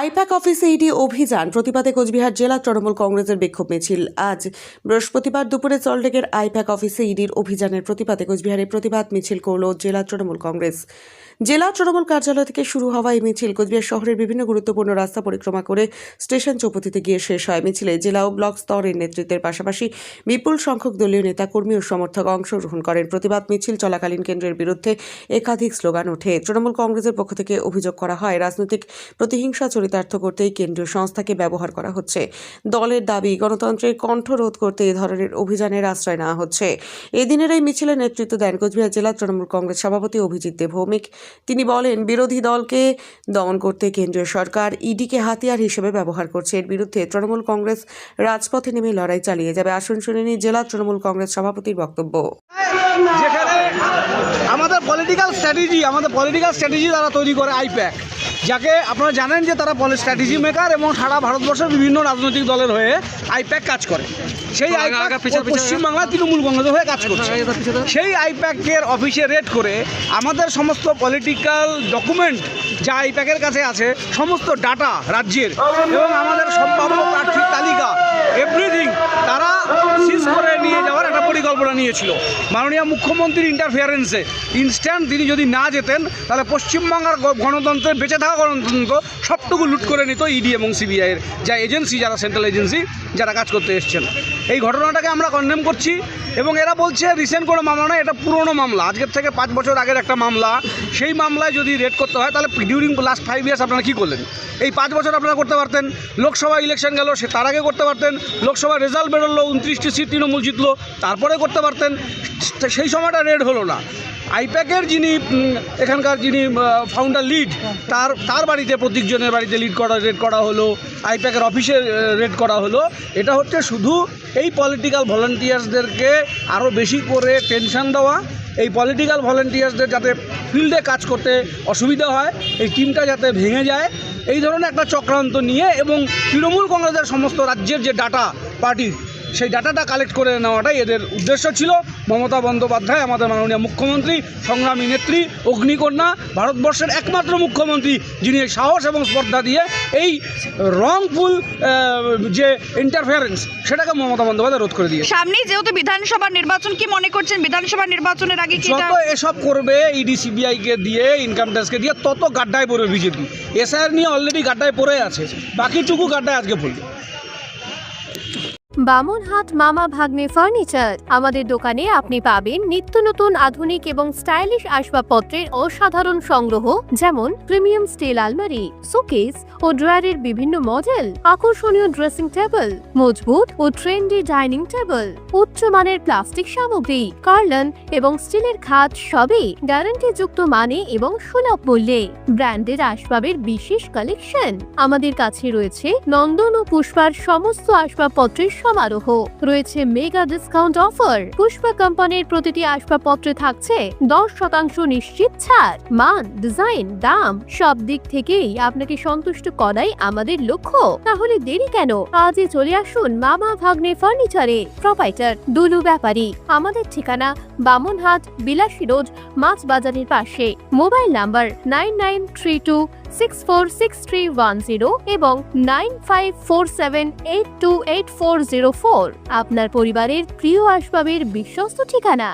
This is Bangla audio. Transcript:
আইপ্যাক অফিসে ইডি অভিযান। প্রতিবাদে কোচবিহার জেলা তৃণমূল কংগ্রেসের বিক্ষোভ মিছিল। আজ বৃহস্পতিবার দুপুরে চলডেগের আইপ্যাক অফিসে ইডির অভিযানের প্রতিবাদে কোচবিহারে প্রতিবাদ মিছিল করল জেলা তৃণমূল কংগ্রেস। জেলা তৃণমূল কার্যালয় থেকে শুরু হওয়া এই মিছিল কোচবিহার শহরের বিভিন্ন গুরুত্বপূর্ণ রাস্তা পরিক্রমা করে স্টেশন চৌপতিতে গিয়ে শেষ হয় মিছিলে। জেলা ও ব্লক স্তরের নেতৃত্বের পাশাপাশি বিপুল সংখ্যক দলীয় নেতা কর্মী ও সমর্থক অংশগ্রহণ করেন। প্রতিবাদ মিছিল চলাকালীন কেন্দ্রের বিরুদ্ধে একাধিক স্লোগান ওঠে। তৃণমূল কংগ্রেসের পক্ষ থেকে অভিযোগ করা হয়, রাজনৈতিক প্রতিহিংসা চরিতার্থ করতেই কেন্দ্রীয় সংস্থাকে ব্যবহার করা হচ্ছে। দলের দাবি, গণতন্ত্রের কণ্ঠ রোধ করতে এ ধরনের অভিযানের আশ্রয় নেওয়া হচ্ছে। এদিনের এই মিছিলে নেতৃত্ব দেন কোচবিহার জেলা তৃণমূল কংগ্রেস সভাপতি অভিজিৎ দেব। ভৌমিক তিনি বলেন, বিরোধী দলকে দমন করতে কেন্দ্রীয় সরকার ইডিকে হাতিয়ার হিসেবে ব্যবহার করছে। এর বিরুদ্ধে তৃণমূল কংগ্রেস রাজপথে নেমে লড়াই চালিয়ে যাবে। আসন শুনে জেলা তৃণমূল কংগ্রেস সভাপতির বক্তব্য। যেখানে আমাদের পলিটিক্যাল স্ট্র্যাটেজি আমাদের পলিটিক্যাল স্ট্র্যাটেজি তারা তৈরি করে আইপ্যাক যাকে আপনারা জানেন যে তারা স্ট্র্যাটেজি মেকার এবং সারা ভারতবর্ষের বিভিন্ন রাজনৈতিক দলের হয়ে আইপ্যাক কাজ করে। সেই আইপ্যাক পশ্চিমবাংলা তৃণমূল কংগ্রেসের হয়ে কাজ করছে। সেই আইপ্যাকের অফিসে রেড করে আমাদের সমস্ত পলিটিক্যাল ডকুমেন্ট যা আইপ্যাকের কাছে আছে সমস্ত ডাটা রাজ্যের এবং আমাদের সম্ভাব্য প্রার্থীর তালিকা এভরিথিং তারা সিজ করে নিয়ে যাওয়ার একটা পরিকল্পনা নিয়েছিল। মাননীয় মুখ্যমন্ত্রীর ইন্টারফিয়ারেন্সে ইনস্ট্যান্ট তিনি যদি না যেতেন, তাহলে পশ্চিমবাংলার গ- গণতন্ত্রের বেঁচে থাকা গণতন্ত্র সবটুকু লুট করে নিত ইডি এবং সিবিআইয়ের যা এজেন্সি যারা সেন্ট্রাল এজেন্সি যারা কাজ করতে এসছেন। এই ঘটনাটাকে আমরা কন্ডেম করছি। এবং এরা বলছে রিসেন্ট কোনো মামলা নয়, এটা পুরনো মামলা। আজকের থেকে পাঁচ বছর আগের একটা মামলা। সেই মামলায় যদি রেড করতে হয়, তাহলে ডিউরিং লাস্ট ফাইভ ইয়ার্স আপনারা কী করলেন? এই পাঁচ বছর আপনারা করতে পারতেন। লোকসভা ইলেকশন গেল, সে তার আগে করতে পারতেন। লোকসভা রেজাল্ট বেরোলো, উনত্রিশটি সিট তৃণমূল জিতলো, তারপরে করতে পারতেন। সেই সময়টা রেড হলো না। আইপ্যাকের যিনি এখানকার যিনি ফাউন্ডার লিড তার তার বাড়িতে প্রত্যেকজনের বাড়িতে লিড করা, রেড করা হলো, আইপ্যাকের অফিসে রেড করা হলো। এটা হচ্ছে শুধু এই পলিটিক্যাল ভলান্টিয়ার্সদেরকে আরও বেশি করে টেনশন দেওয়া। এই পলিটিক্যাল ভলান্টিয়ার্সদের যাতে ফিল্ডে কাজ করতে অসুবিধা হয়, এই টিমটা যাতে ভেঙে যায়। এই ধরনের একটা চক্রান্ত নিয়ে এবং তৃণমূল কংগ্রেসের সমস্ত রাজ্যের যে ডাটা পার্টির সেই ডাটাটা কালেক্ট করে নেওয়াটাই এদের উদ্দেশ্য ছিল। মমতা বন্দ্যোপাধ্যায় আমাদের মাননীয় মুখ্যমন্ত্রী সংগ্রামী নেত্রী অগ্নিকন্যা ভারতবর্ষের একমাত্র মুখ্যমন্ত্রী যিনি সাহস এবং স্পর্ধা দিয়ে এই রংফুল যে ইন্টারফিয়ারেন্স সেটাকে মমতা বন্দ্যোপাধ্যায় রোধ করে দিয়েছে। সামনেই যেহেতু বিধানসভা নির্বাচন কি মনে করছেন? বিধানসভা নির্বাচনের আগে কি যত এসব করবে ইডি সিবিআইকে দিয়ে ইনকাম ট্যাক্সকে দিয়ে তত গাড্ডায় পড়বে বিজেপি। এসআইআর নিয়ে অলরেডি গাড্ডায় পড়ে আছে। বাকিটুকু গাড্ডায় আজকে পড়বে। বামনহাট মামা ভাগ্নে ফার্নিচার। আমাদের দোকানে আপনি পাবেন নিত্য নতুন আধুনিক এবং স্টাইলিশ আসবাবপত্রের অসাধারণ সংগ্রহ, যেমন প্রিমিয়াম স্টিল আলমারি শোকেস ও ড্রয়ারের বিভিন্ন মডেল, আকর্ষণীয় ড্রেসিং টেবিল, মজবুত ও ট্রেন্ডি ডাইনিং টেবিল উচ্চমানের প্লাস্টিক সামগ্রী, কার্লন এবং স্টিলের খাট সবই গ্যারান্টিযুক্ত মানে এবং সুলভ মূল্যে। ব্র্যান্ডের আসবাবের বিশেষ কালেকশন। আমাদের কাছে রয়েছে নন্দন ও পুষ্পার সমস্ত আসবাবপত্রের সমারোহ রয়েছে মেগা ডিসকাউন্ট অফার পুষ্পা কোম্পানির প্রতিটি আসবাবপত্রে থাকছে দশ শতাংশ নিশ্চিত ছাড়। মান ডিজাইন দাম সব দিক থেকেই আপনাকে সন্তুষ্ট করাই আমাদের লক্ষ্য। তাহলে দেরি কেন? আজই চলে আসুন মামা ভাগ্নে ফার্নিচারে প্রোপাইটার দুলু ব্যাপারী। আমাদের ঠিকানা বামনহাট, বিলাসী রোড, মাছ বাজারের পাশে। Mobile number nine nine three two six four six three one zero এবং nine five four seven eight two eight four zero four আপনার পরিবারের প্রিয় আসবাবের বিশ্বস্ত ঠিকানা।